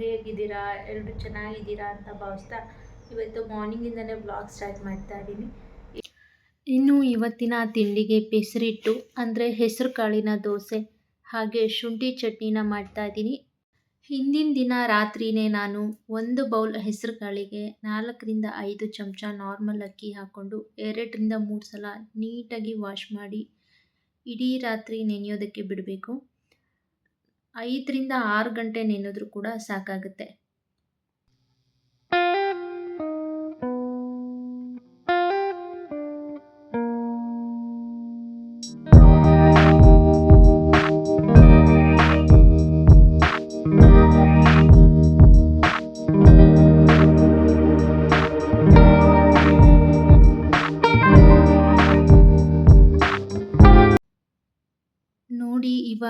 ಹೇಗಿದ್ದೀರಾ? ಎಲ್ಲರೂ ಚೆನ್ನಾಗಿದ್ದೀರಾ ಅಂತ ಭಾವಿಸ್ತಾ ಇವತ್ತು ಮಾರ್ನಿಂಗಿಂದಲೇ ಬ್ಲಾಗ್ ಸ್ಟಾರ್ಟ್ ಮಾಡ್ತಾ ಇದ್ದೀನಿ. ಇನ್ನು ಇವತ್ತಿನ ತಿಂಡಿಗೆ ಪೆಸರಿಟ್ಟು ಅಂದರೆ ಹೆಸರು ಕಾಳಿನ ದೋಸೆ, ಹಾಗೆ ಶುಂಠಿ ಚಟ್ನಿನ ಮಾಡ್ತಾ ಇದ್ದೀನಿ. ಹಿಂದಿನ ದಿನ ರಾತ್ರಿಯೇ ನಾನು ಒಂದು ಬೌಲ್ ಹೆಸರು ಕಾಳಿಗೆ ನಾಲ್ಕರಿಂದ ಐದು ಚಮಚ ನಾರ್ಮಲ್ ಅಕ್ಕಿ ಹಾಕ್ಕೊಂಡು ಎರಡರಿಂದ ಮೂರು ಸಲ ನೀಟಾಗಿ ವಾಶ್ ಮಾಡಿ ಇಡೀ ರಾತ್ರಿ ನೆನೆಯೋದಕ್ಕೆ ಬಿಡಬೇಕು. ಐದರಿಂದ ಆರು ಗಂಟೆ ನೆನೆದ್ರೂ ಕೂಡ ಸಾಕಾಗುತ್ತೆ.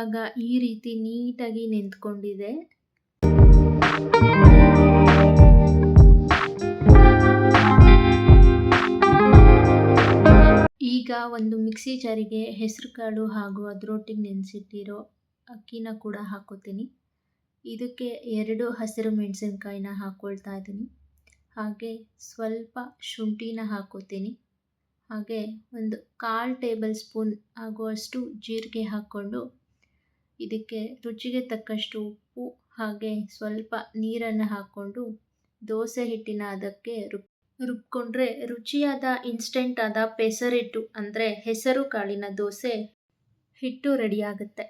ಇವಾಗ ಈ ರೀತಿ ನೀಟಾಗಿ ನಿಂತ್ಕೊಂಡಿದೆ. ಈಗ ಒಂದು ಮಿಕ್ಸಿ ಜಾರಿಗೆ ಹೆಸರು ಕಾಳು ಹಾಗೂ ಅದರೊಟ್ಟಿಗೆ ನೆನೆಸಿಟ್ಟಿರೋ ಅಕ್ಕಿನ ಕೂಡ ಹಾಕೋತೀನಿ. ಇದಕ್ಕೆ ಎರಡು ಹಸಿರು ಮೆಣಸಿನ್ಕಾಯಿನ ಹಾಕ್ಕೊಳ್ತಾ ಇದ್ದೀನಿ. ಹಾಗೆ ಸ್ವಲ್ಪ ಶುಂಠಿನ ಹಾಕೋತೀನಿ. ಹಾಗೆ ಒಂದು ಕಾಲು ಟೇಬಲ್ ಸ್ಪೂನ್ ಆಗುವಷ್ಟು ಜೀರಿಗೆ ಹಾಕ್ಕೊಂಡು ಇದಕ್ಕೆ ರುಚಿಗೆ ತಕ್ಕಷ್ಟು ಉಪ್ಪು ಹಾಗೆ ಸ್ವಲ್ಪ ನೀರನ್ನು ಹಾಕ್ಕೊಂಡು ದೋಸೆ ಹಿಟ್ಟಿನ ಅದಕ್ಕೆ ರುಬ್ ರುಬ್ಕೊಂಡ್ರೆ ರುಚಿಯಾದ ಇನ್ಸ್ಟೆಂಟ್ ಆದ ಪೆಸರಿಟ್ಟು ಅಂದರೆ ಹೆಸರು ಕಾಳಿನ ದೋಸೆ ಹಿಟ್ಟು ರೆಡಿಯಾಗುತ್ತೆ.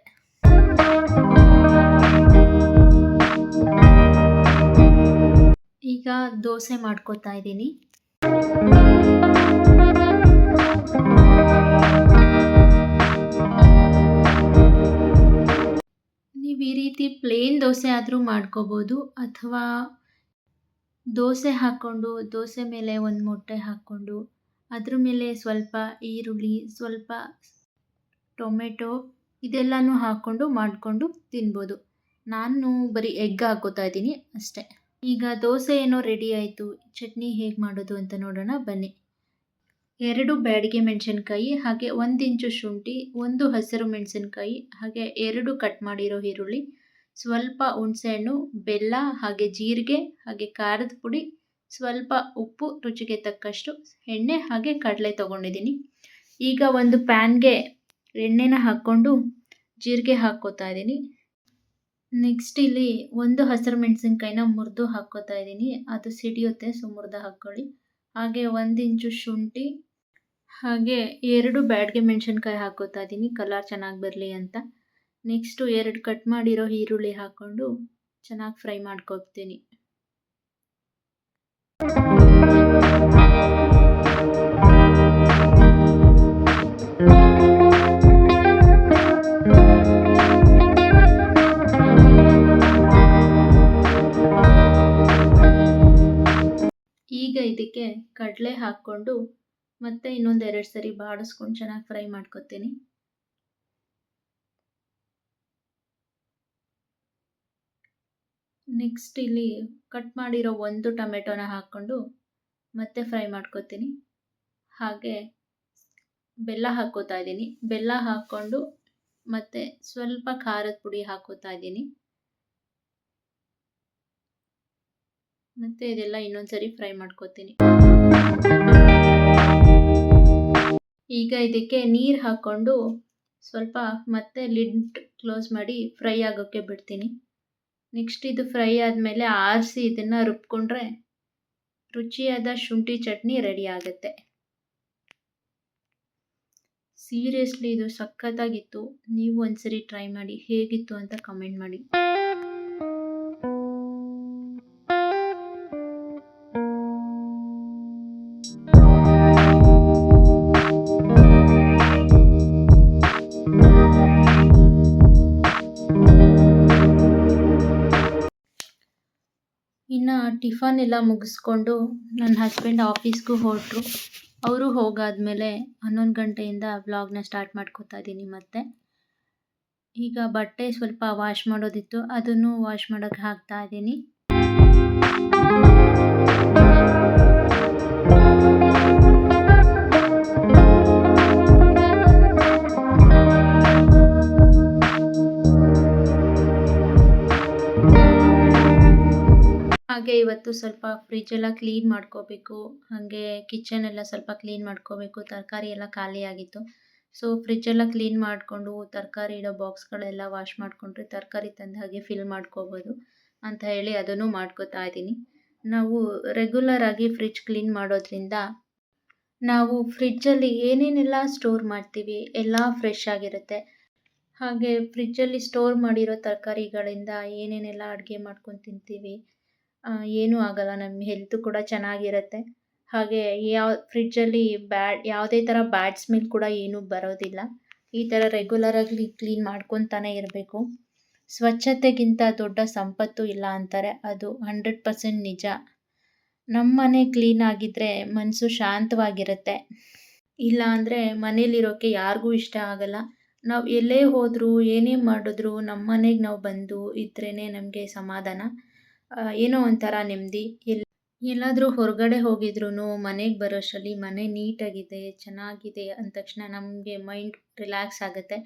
ಈಗ ದೋಸೆ ಮಾಡ್ಕೋತಾ ಇದ್ದೀನಿ. ನೀವು ಈ ರೀತಿ ಪ್ಲೇನ್ ದೋಸೆ ಆದರೂ ಮಾಡ್ಕೋಬೋದು. ಅಥವಾ ದೋಸೆ ಹಾಕ್ಕೊಂಡು, ದೋಸೆ ಮೇಲೆ ಒಂದು ಮೊಟ್ಟೆ ಹಾಕ್ಕೊಂಡು, ಅದ್ರ ಮೇಲೆ ಸ್ವಲ್ಪ ಈರುಳ್ಳಿ, ಸ್ವಲ್ಪ ಟೊಮೆಟೊ ಇದೆಲ್ಲನೂ ಹಾಕ್ಕೊಂಡು ಮಾಡಿಕೊಂಡು ತಿನ್ಬೋದು. ನಾನು ಬರೀ ಎಗ್ ಹಾಕೋತಾ ಇದ್ದೀನಿ ಅಷ್ಟೇ. ಈಗ ದೋಸೆ ಏನೋ ರೆಡಿ ಆಯಿತು. ಚಟ್ನಿ ಹೇಗೆ ಮಾಡೋದು ಅಂತ ನೋಡೋಣ. ಬನ್ನಿ. ಎರಡು ಬ್ಯಾಡಿಗೆ ಮೆಣಸಿನ್ಕಾಯಿ, ಹಾಗೆ ಒಂದು ಇಂಚು ಶುಂಠಿ, ಒಂದು ಹಸಿರು ಮೆಣಸಿನ್ಕಾಯಿ, ಹಾಗೆ ಎರಡು ಕಟ್ ಮಾಡಿರೋ ಈರುಳ್ಳಿ, ಸ್ವಲ್ಪ ಹುಣಸೆಹಣ್ಣು, ಬೆಲ್ಲ, ಹಾಗೆ ಜೀರಿಗೆ, ಹಾಗೆ ಖಾರದ ಪುಡಿ, ಸ್ವಲ್ಪ ಉಪ್ಪು, ರುಚಿಗೆ ತಕ್ಕಷ್ಟು ಎಣ್ಣೆ, ಹಾಗೆ ಕಡಲೆ ತೊಗೊಂಡಿದ್ದೀನಿ. ಈಗ ಒಂದು ಪ್ಯಾನ್ಗೆ ಎಣ್ಣೆನ ಹಾಕ್ಕೊಂಡು ಜೀರಿಗೆ ಹಾಕ್ಕೋತಾ ಇದ್ದೀನಿ. ನೆಕ್ಸ್ಟ್ ಇಲ್ಲಿ ಒಂದು ಹಸಿರು ಮೆಣಸಿನ್ಕಾಯಿನ ಮುರಿದು ಹಾಕ್ಕೋತಾ ಇದ್ದೀನಿ. ಅದು ಸಿಡಿಯುತ್ತೆ ಸೊ ಮುರಿದು ಹಾಕ್ಕೊಳ್ಳಿ. ಹಾಗೆ ಒಂದು ಇಂಚು ಶುಂಠಿ ಹಾಗೆ ಎರಡು ಬ್ಯಾಡ್ಗೆ ಮೆಣಸಿನ್ಕಾಯಿ ಹಾಕೋತಾ ಇದ್ದೀನಿ ಕಲರ್ ಚೆನ್ನಾಗಿ ಬರಲಿ ಅಂತ. ನೆಕ್ಸ್ಟು ಎರಡು ಕಟ್ ಮಾಡಿರೋ ಈರುಳ್ಳಿ ಹಾಕ್ಕೊಂಡು ಚೆನ್ನಾಗಿ ಫ್ರೈ ಮಾಡ್ಕೊತೀನಿ. ಈಗ ಇದಕ್ಕೆ ಕಡಲೆ ಹಾಕ್ಕೊಂಡು ಮತ್ತೆ ಇನ್ನೊಂದು ಎರಡು ಸರಿ ಬಾಡಿಸ್ಕೊಂಡು ಚೆನ್ನಾಗಿ ಫ್ರೈ ಮಾಡ್ಕೊತೀನಿ. ನೆಕ್ಸ್ಟ್ ಇಲ್ಲಿ ಕಟ್ ಮಾಡಿರೋ ಒಂದು ಟೊಮೆಟೊನ ಹಾಕ್ಕೊಂಡು ಮತ್ತೆ ಫ್ರೈ ಮಾಡ್ಕೊತೀನಿ. ಹಾಗೆ ಬೆಲ್ಲ ಹಾಕೋತಾ ಇದ್ದೀನಿ. ಬೆಲ್ಲ ಹಾಕ್ಕೊಂಡು ಮತ್ತೆ ಸ್ವಲ್ಪ ಖಾರದ ಪುಡಿ ಹಾಕೋತಾ ಇದ್ದೀನಿ. ಮತ್ತೆ ಇದೆಲ್ಲ ಇನ್ನೊಂದು ಸರಿ ಫ್ರೈ ಮಾಡ್ಕೊತೀನಿ. ಈಗ ಇದಕ್ಕೆ ನೀರು ಹಾಕ್ಕೊಂಡು ಸ್ವಲ್ಪ ಮತ್ತೆ ಲಿಡ್ ಕ್ಲೋಸ್ ಮಾಡಿ ಫ್ರೈ ಆಗೋಕ್ಕೆ ಬಿಡ್ತೀನಿ. ನೆಕ್ಸ್ಟ್ ಇದು ಫ್ರೈ ಆದಮೇಲೆ ಆರಿಸಿ ಇದನ್ನು ರುಬ್ಕೊಂಡ್ರೆ ರುಚಿಯಾದ ಶುಂಠಿ ಚಟ್ನಿ ರೆಡಿ ಆಗುತ್ತೆ. ಸೀರಿಯಸ್ಲಿ ಇದು ಸಖತ್ತಾಗಿತ್ತು. ನೀವು ಒಂದ್ಸರಿ ಟ್ರೈ ಮಾಡಿ ಹೇಗಿತ್ತು ಅಂತ ಕಮೆಂಟ್ ಮಾಡಿ. ಟಿಫನ್ ಎಲ್ಲ ಮುಗಿಸ್ಕೊಂಡು ನನ್ನ ಹಸ್ಬೆಂಡ್ ಆಫೀಸ್ಗೂ ಹೊರಟ್ರು. ಅವರು ಹೋಗಾದಮೇಲೆ ಹನ್ನೊಂದು ಗಂಟೆಯಿಂದ ವ್ಲಾಗ್ನ ಸ್ಟಾರ್ಟ್ ಮಾಡ್ಕೋತಾ ಇದ್ದೀನಿ ಮತ್ತೆ. ಈಗ ಬಟ್ಟೆ ಸ್ವಲ್ಪ ವಾಶ್ ಮಾಡೋದಿತ್ತು. ಅದನ್ನು ವಾಶ್ ಮಾಡೋಕ್ಕೆ ಹಾಕ್ತಾ ಇದ್ದೀನಿ. ಹಾಗೆ ಇವತ್ತು ಸ್ವಲ್ಪ ಫ್ರಿಜ್ ಎಲ್ಲ ಕ್ಲೀನ್ ಮಾಡ್ಕೋಬೇಕು. ಹಾಗೆ ಕಿಚನ್ ಎಲ್ಲ ಸ್ವಲ್ಪ ಕ್ಲೀನ್ ಮಾಡ್ಕೋಬೇಕು. ತರಕಾರಿ ಎಲ್ಲ ಖಾಲಿ ಆಗಿತ್ತು. ಸೊ ಫ್ರಿಜ್ಜೆಲ್ಲ ಕ್ಲೀನ್ ಮಾಡಿಕೊಂಡು ತರಕಾರಿ ಇಡೋ ಬಾಕ್ಸ್ಗಳೆಲ್ಲ ವಾಶ್ ಮಾಡಿಕೊಂಡ್ರೆ ತರಕಾರಿ ತಂದ ಹಾಗೆ ಫಿಲ್ ಮಾಡ್ಕೋಬೋದು ಅಂತ ಹೇಳಿ ಅದನ್ನು ಮಾಡ್ಕೋತಾ ಇದ್ದೀನಿ. ನಾವು ರೆಗ್ಯುಲರ್ ಆಗಿ ಫ್ರಿಜ್ ಕ್ಲೀನ್ ಮಾಡೋದ್ರಿಂದ ನಾವು ಫ್ರಿಜ್ಜಲ್ಲಿ ಏನೇನೆಲ್ಲ ಸ್ಟೋರ್ ಮಾಡ್ತೀವಿ ಎಲ್ಲ ಫ್ರೆಶ್ ಆಗಿರುತ್ತೆ. ಹಾಗೆ ಫ್ರಿಜ್ಜಲ್ಲಿ ಸ್ಟೋರ್ ಮಾಡಿರೋ ತರಕಾರಿಗಳಿಂದ ಏನೇನೆಲ್ಲ ಅಡುಗೆ ಮಾಡ್ಕೊಂಡು ತಿಂತೀವಿ ಏನೂ ಆಗಲ್ಲ. ನಮ್ಮ ಹೆಲ್ತು ಕೂಡ ಚೆನ್ನಾಗಿರುತ್ತೆ. ಹಾಗೆ ಯಾವ ಫ್ರಿಡ್ಜಲ್ಲಿ ಬ್ಯಾಡ್ ಯಾವುದೇ ಥರ ಬ್ಯಾಡ್ ಸ್ಮೆಲ್ ಕೂಡ ಏನೂ ಬರೋದಿಲ್ಲ. ಈ ಥರ ರೆಗ್ಯುಲರಾಗಿ ಕ್ಲೀನ್ ಮಾಡ್ಕೊತಾನೆ ಇರಬೇಕು. ಸ್ವಚ್ಛತೆಗಿಂತ ದೊಡ್ಡ ಸಂಪತ್ತು ಇಲ್ಲ ಅಂತಾರೆ. ಅದು ಹಂಡ್ರೆಡ್ ಪರ್ಸೆಂಟ್ ನಿಜ. ನಮ್ಮ ಮನೆ ಕ್ಲೀನ್ ಆಗಿದ್ದರೆ ಮನಸ್ಸು ಶಾಂತವಾಗಿರುತ್ತೆ. ಇಲ್ಲ ಅಂದರೆ ಮನೇಲಿರೋಕ್ಕೆ ಯಾರಿಗೂ ಇಷ್ಟ ಆಗಲ್ಲ. ನಾವು ಎಲ್ಲೇ ಹೋದರೂ, ಏನೇ ಮಾಡಿದ್ರು ನಮ್ಮ ಮನೆಗೆ ನಾವು ಬಂದು ಇದ್ರೇ ನಮಗೆ ಸಮಾಧಾನ. ಏನೋ ಒಂಥರ ನೆಮ್ಮದಿ. ಎಲ್ಲಿ ಎಲ್ಲಾದರೂ ಹೊರಗಡೆ ಹೋಗಿದ್ರೂ ಮನೆಗೆ ಬರೋಷ್ಟರಲ್ಲಿ ಮನೆ ನೀಟಾಗಿದೆ, ಚೆನ್ನಾಗಿದೆ ಅಂದ ತಕ್ಷಣ ನಮಗೆ ಮೈಂಡ್ ರಿಲ್ಯಾಕ್ಸ್ ಆಗುತ್ತೆ.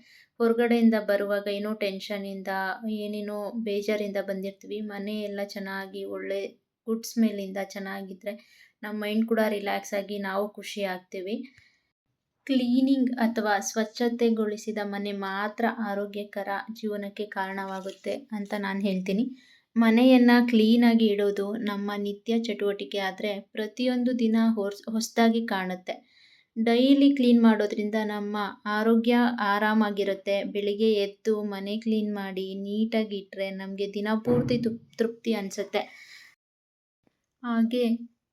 ಹೊರಗಡೆಯಿಂದ ಬರುವಾಗ ಏನೋ ಟೆನ್ಷನಿಂದ ಏನೇನೋ ಬೇಜಾರಿಂದ ಬಂದಿರ್ತೀವಿ. ಮನೆ ಎಲ್ಲ ಚೆನ್ನಾಗಿ ಒಳ್ಳೆ ಗುಡ್ ಸ್ಮೆಲ್ಲಿಂದ ಚೆನ್ನಾಗಿದ್ದರೆ ನಮ್ಮ ಮೈಂಡ್ ಕೂಡ ರಿಲ್ಯಾಕ್ಸ್ ಆಗಿ ನಾವು ಖುಷಿ ಆಗ್ತೀವಿ. ಕ್ಲೀನಿಂಗ್ ಅಥವಾ ಸ್ವಚ್ಛತೆಗೊಳಿಸಿದ ಮನೆ ಮಾತ್ರ ಆರೋಗ್ಯಕರ ಜೀವನಕ್ಕೆ ಕಾರಣವಾಗುತ್ತೆ ಅಂತ ನಾನು ಹೇಳ್ತೀನಿ. ಮನೆಯನ್ನು ಕ್ಲೀನಾಗಿ ಇಡೋದು ನಮ್ಮ ನಿತ್ಯ ಚಟುವಟಿಕೆ ಆದರೆ ಪ್ರತಿಯೊಂದು ದಿನ ಹೊರ್ಸ್, ಹೊಸದಾಗಿ ಕಾಣುತ್ತೆ. ಡೈಲಿ ಕ್ಲೀನ್ ಮಾಡೋದ್ರಿಂದ ನಮ್ಮ ಆರೋಗ್ಯ ಆರಾಮಾಗಿರುತ್ತೆ. ಬೆಳಿಗ್ಗೆ ಎದ್ದು ಮನೆ ಕ್ಲೀನ್ ಮಾಡಿ ನೀಟಾಗಿ ಇಟ್ಟರೆ ನಮಗೆ ದಿನ ಪೂರ್ತಿ ತೃಪ್ತಿ ಅನಿಸುತ್ತೆ. ಹಾಗೆ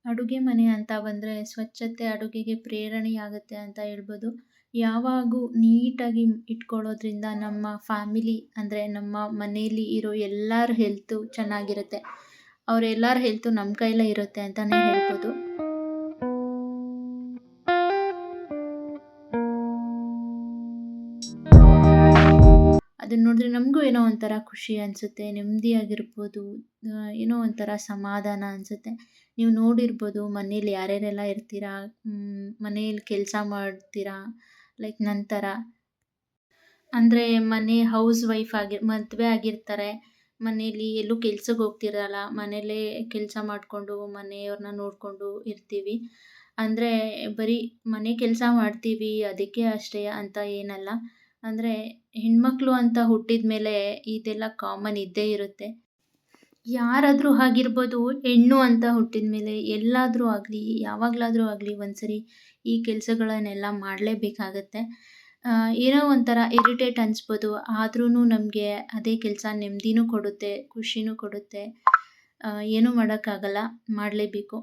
ಅಡುಗೆ ಮನೆ ಅಂತ ಬಂದರೆ ಸ್ವಚ್ಛತೆ ಅಡುಗೆಗೆ ಪ್ರೇರಣೆಯಾಗುತ್ತೆ ಅಂತ ಹೇಳ್ಬೋದು. ಯಾವಾಗೂ ನೀಟಾಗಿ ಇಟ್ಕೊಳ್ಳೋದ್ರಿಂದ ನಮ್ಮ ಫ್ಯಾಮಿಲಿ ಅಂದರೆ ನಮ್ಮ ಮನೆಯಲ್ಲಿ ಇರೋ ಎಲ್ಲರ ಹೆಲ್ತು ಚೆನ್ನಾಗಿರುತ್ತೆ. ಅವರೆಲ್ಲರ ಹೆಲ್ತು ನಮ್ಮ ಕೈಲೇ ಇರುತ್ತೆ ಅಂತಲೇ ಹೇಳ್ಬೋದು. ನಮಗೂ ಏನೋ ಒಂಥರ ಖುಷಿ ಅನಿಸುತ್ತೆ, ನೆಮ್ಮದಿಯಾಗಿರ್ಬೋದು ಏನೋ ಒಂಥರ ಸಮಾಧಾನ ಅನಿಸುತ್ತೆ. ನೀವು ನೋಡಿರ್ಬೋದು ಮನೇಲಿ ಯಾರ್ಯಾರೆಲ್ಲ ಇರ್ತೀರಾ ಮನೇಲಿ ಕೆಲಸ ಮಾಡ್ತೀರಾ, ಲೈಕ್ ನಂತರ? ಅಂದರೆ ಮನೆ ಹೌಸ್ ವೈಫ್ ಆಗಿ, ಮದುವೆ ಆಗಿರ್ತಾರೆ, ಮನೇಲಿ ಎಲ್ಲೂ ಕೆಲ್ಸಕ್ಕೆ ಹೋಗ್ತಿರಲ್ಲ, ಮನೇಲೇ ಕೆಲಸ ಮಾಡಿಕೊಂಡು ಮನೆಯವ್ರನ್ನ ನೋಡಿಕೊಂಡು ಇರ್ತೀವಿ. ಅಂದರೆ ಬರೀ ಮನೆ ಕೆಲಸ ಮಾಡ್ತೀವಿ, ಅದಕ್ಕೆ ಅಷ್ಟೇ ಅಂತ ಏನಲ್ಲ. ಅಂದರೆ ಹೆಣ್ಮಕ್ಳು ಅಂತ ಹುಟ್ಟಿದ ಮೇಲೆ ಇದೆಲ್ಲ ಕಾಮನ್ ಇದ್ದೇ ಇರುತ್ತೆ. ಯಾರಾದರೂ ಆಗಿರ್ಬೋದು ಹೆಣ್ಣು ಅಂತ ಹುಟ್ಟಿದ ಮೇಲೆ ಎಲ್ಲಾದರೂ ಆಗಲಿ, ಯಾವಾಗಲಾದರೂ ಆಗಲಿ ಒಂದ್ಸರಿ ಈ ಕೆಲಸಗಳನ್ನೆಲ್ಲ ಮಾಡಲೇಬೇಕಾಗತ್ತೆ. ಏನೋ ಒಂಥರ ಇರಿಟೇಟ್ ಅನಿಸ್ಬೋದು ಆದ್ರೂ ನಮಗೆ ಅದೇ ಕೆಲಸ ನೆಮ್ಮದಿನೂ ಕೊಡುತ್ತೆ, ಖುಷಿನೂ ಕೊಡುತ್ತೆ. ಏನೂ ಮಾಡೋಕ್ಕಾಗಲ್ಲ, ಮಾಡಲೇಬೇಕು.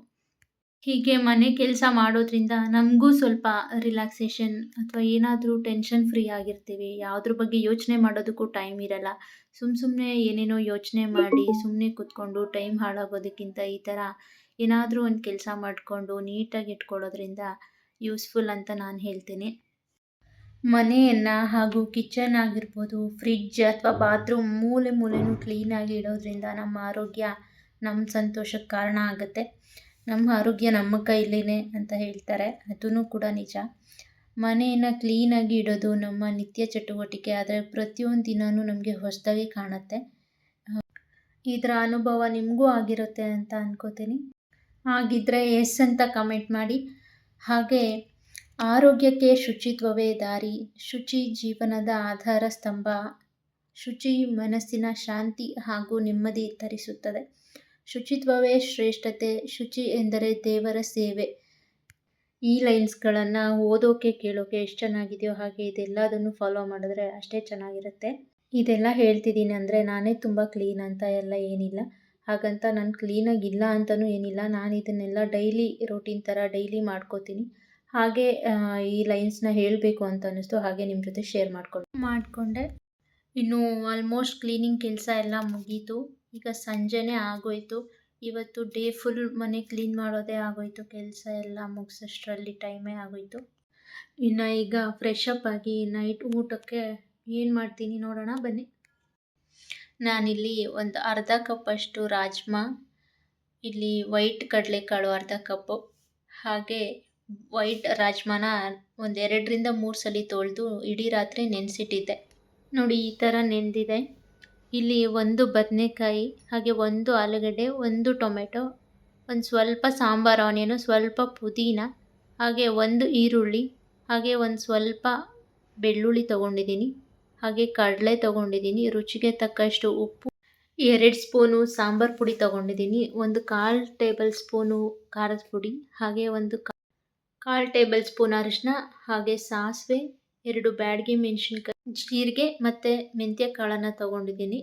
ಹೀಗೆ ಮನೆ ಕೆಲಸ ಮಾಡೋದ್ರಿಂದ ನಮಗೂ ಸ್ವಲ್ಪ ರಿಲ್ಯಾಕ್ಸೇಷನ್ ಅಥವಾ ಏನಾದರೂ ಟೆನ್ಷನ್ ಫ್ರೀ ಆಗಿರ್ತೀವಿ. ಯಾವುದ್ರ ಬಗ್ಗೆ ಯೋಚನೆ ಮಾಡೋದಕ್ಕೂ ಟೈಮ್ ಇರಲ್ಲ. ಸುಮ್ಮ ಸುಮ್ಮನೆ ಏನೇನೋ ಯೋಚನೆ ಮಾಡಿ ಸುಮ್ಮನೆ ಕೂತ್ಕೊಂಡು ಟೈಮ್ ಹಾಳಾಗೋದಕ್ಕಿಂತ ಈ ಥರ ಏನಾದರೂ ಒಂದು ಕೆಲಸ ಮಾಡಿಕೊಂಡು ನೀಟಾಗಿ ಇಟ್ಕೊಳ್ಳೋದ್ರಿಂದ ಯೂಸ್ಫುಲ್ ಅಂತ ನಾನು ಹೇಳ್ತೀನಿ. ಮನೆಯನ್ನು ಹಾಗೂ ಕಿಚನ್ ಆಗಿರ್ಬೋದು ಫ್ರಿಡ್ಜ್ ಅಥವಾ ಬಾತ್ರೂಮ್ ಮೂಲೆ ಮೂಲೆನೂ ಕ್ಲೀನಾಗಿ ಇಡೋದ್ರಿಂದ ನಮ್ಮ ಆರೋಗ್ಯ ನಮ್ಮ ಸಂತೋಷಕ್ಕೆ ಕಾರಣ ಆಗುತ್ತೆ. ನಮ್ಮ ಆರೋಗ್ಯ ನಮ್ಮ ಕೈಲಿನೇ ಅಂತ ಹೇಳ್ತಾರೆ. ಅದೂ ಕೂಡ ನಿಜ. ಮನೆಯನ್ನು ಕ್ಲೀನಾಗಿ ಇಡೋದು ನಮ್ಮ ನಿತ್ಯ ಚಟುವಟಿಕೆ ಆದರೆ ಪ್ರತಿಯೊಂದು ದಿನವೂ ನಮಗೆ ಹೊಸದಾಗಿ ಕಾಣುತ್ತೆ. ಇದರ ಅನುಭವ ನಿಮಗೂ ಆಗಿರುತ್ತೆ ಅಂತ ಅನ್ಕೋತೀನಿ. ಹಾಗಿದ್ರೆ ಎಸ್ ಅಂತ ಕಮೆಂಟ್ ಮಾಡಿ. ಹಾಗೆ ಆರೋಗ್ಯಕ್ಕೆ ಶುಚಿತ್ವವೇ ದಾರಿ, ಶುಚಿ ಜೀವನದ ಆಧಾರ ಸ್ತಂಭ, ಶುಚಿ ಮನಸ್ಸಿನ ಶಾಂತಿ ಹಾಗೂ ನೆಮ್ಮದಿ ತರಿಸುತ್ತದೆ. ಶುಚಿತ್ವವೇ ಶ್ರೇಷ್ಠತೆ. ಶುಚಿ ಎಂದರೆ ದೇವರ ಸೇವೆ. ಈ ಲೈನ್ಸ್ಗಳನ್ನು ಓದೋಕೆ, ಕೇಳೋಕೆ ಎಷ್ಟು ಚೆನ್ನಾಗಿದೆಯೋ ಹಾಗೆ ಇದೆಲ್ಲದನ್ನು ಫಾಲೋ ಮಾಡಿದ್ರೆ ಅಷ್ಟೇ ಚೆನ್ನಾಗಿರುತ್ತೆ. ಇದೆಲ್ಲ ಹೇಳ್ತಿದ್ದೀನಿ ಅಂದರೆ ನಾನೇ ತುಂಬ ಕ್ಲೀನ್ ಅಂತ ಎಲ್ಲ ಏನಿಲ್ಲ. ಹಾಗಂತ ನಾನು ಕ್ಲೀನಾಗಿಲ್ಲ ಅಂತಲೂ ಏನಿಲ್ಲ. ನಾನು ಇದನ್ನೆಲ್ಲ ಡೈಲಿ ರೂಟೀನ್ ಥರ ಡೈಲಿ ಮಾಡ್ಕೋತೀನಿ. ಹಾಗೆ ಈ ಲೈನ್ಸ್ನ ಹೇಳಬೇಕು ಅಂತ ಅನ್ನಿಸ್ತು. ಹಾಗೆ ನಿಮ್ಮ ಜೊತೆ ಶೇರ್ ಮಾಡ್ಕೊಂಡು ಮಾಡಿಕೊಂಡೆ. ಇನ್ನು ಆಲ್ಮೋಸ್ಟ್ ಕ್ಲೀನಿಂಗ್ ಕೆಲಸ ಎಲ್ಲ ಮುಗೀತು. ಈಗ ಸಂಜೆನೇ ಆಗೋಯಿತು. ಇವತ್ತು ಡೇ ಫುಲ್ ಮನೆ ಕ್ಲೀನ್ ಮಾಡೋದೇ ಆಗೋಯಿತು. ಕೆಲಸ ಎಲ್ಲ ಮುಗಿಸೋಷ್ಟರಲ್ಲಿ ಟೈಮೇ ಆಗೋಯಿತು. ಇನ್ನು ಈಗ ಫ್ರೆಶ್ ಅಪ್ ಆಗಿ ನೈಟ್ ಊಟಕ್ಕೆ ಏನು ಮಾಡ್ತೀನಿ ನೋಡೋಣ ಬನ್ನಿ. ನಾನಿಲ್ಲಿ ಒಂದು ಅರ್ಧ ಕಪ್ಪಷ್ಟು ರಾಜ್ಮಾ, ಇಲ್ಲಿ ವೈಟ್ ಕಡಲೆಕಾಳು ಅರ್ಧ ಕಪ್ಪು ಹಾಗೆ ವೈಟ್ ರಾಜ್ಮಾನ ಒಂದೆರಡರಿಂದ ಮೂರು ಸಲ ತೊಳೆದು ಇಡೀ ರಾತ್ರಿ ನೆನೆಸಿಟ್ಟಿದ್ದೆ. ನೋಡಿ ಈ ಥರ ನೆನೆದಿದೆ. ಇಲ್ಲಿ ಒಂದು ಬದನೆಕಾಯಿ, ಹಾಗೆ ಒಂದು ಆಲೂಗಡ್ಡೆ, ಒಂದು ಟೊಮೆಟೊ, ಒಂದು ಸ್ವಲ್ಪ ಸಾಂಬಾರ್ ಆನಿಯನ್, ಸ್ವಲ್ಪ ಪುದೀನ, ಹಾಗೆ ಒಂದು ಈರುಳ್ಳಿ, ಹಾಗೆ ಒಂದು ಸ್ವಲ್ಪ ಬೆಳ್ಳುಳ್ಳಿ ತಗೊಂಡಿದ್ದೀನಿ, ಹಾಗೆ ಕಡಲೆ ತಗೊಂಡಿದ್ದೀನಿ, ರುಚಿಗೆ ತಕ್ಕಷ್ಟು ಉಪ್ಪು, ಎರಡು ಸ್ಪೂನು ಸಾಂಬಾರ್ ಪುಡಿ ತಗೊಂಡಿದ್ದೀನಿ, ಒಂದು ಕಾಲು ಟೇಬಲ್ ಸ್ಪೂನು ಖಾರದ ಪುಡಿ, ಹಾಗೆ ಒಂದು ಕಾಲು ಟೇಬಲ್ ಸ್ಪೂನ್ ಅರಿಶಿನ ಹಾಗೆ ಸಾಸಿವೆ, ಎರಡು ಬ್ಯಾಡಗಿ ಮೆಣಸಿನ್ಕಾಯಿ. ಜೀರಿಗೆ ಮತ್ತು ಮೆಂತ್ಯ ಕಾಳನ್ನು ತಗೊಂಡಿದ್ದೀನಿ.